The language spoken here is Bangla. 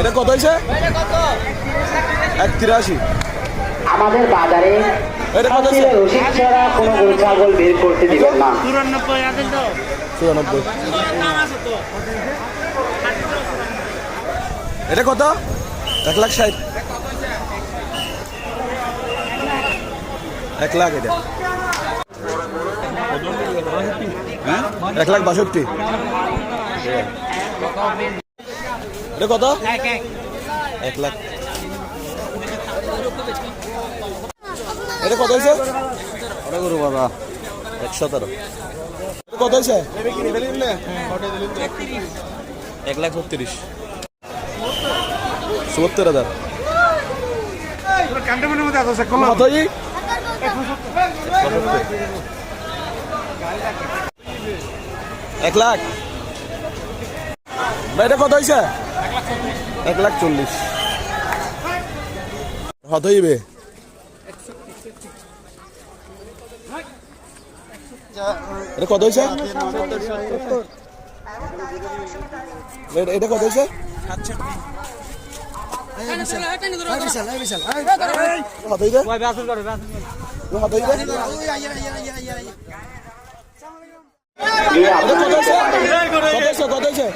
এটা কত হয়েছে? এক তিরাশি। আমাদের বাজারে এটা কত হাসিলে রসিদ ছাড়া কোনো গরু ছাগল বের করতে দিবেন না। চুরানব্বই। এটা কত? এক লাখ ষাট। এক লাখ এটা। হ্যাঁ? এক লাখ বাষট্টি। এটা কত? এক লাখ। এটা কত হয়েছে? ওটা করু বাবা এক সতেরো। কত হয়েছে? এক লাখ ছত্রিশ চুয়াত্তর হাজার? এক লাখ। এটা কত হয়েছে এক লাখ চল্লিশ। কত হইবে? এটা কত হয়েছে এটা- কত কত হয়েছে কত হয়েছে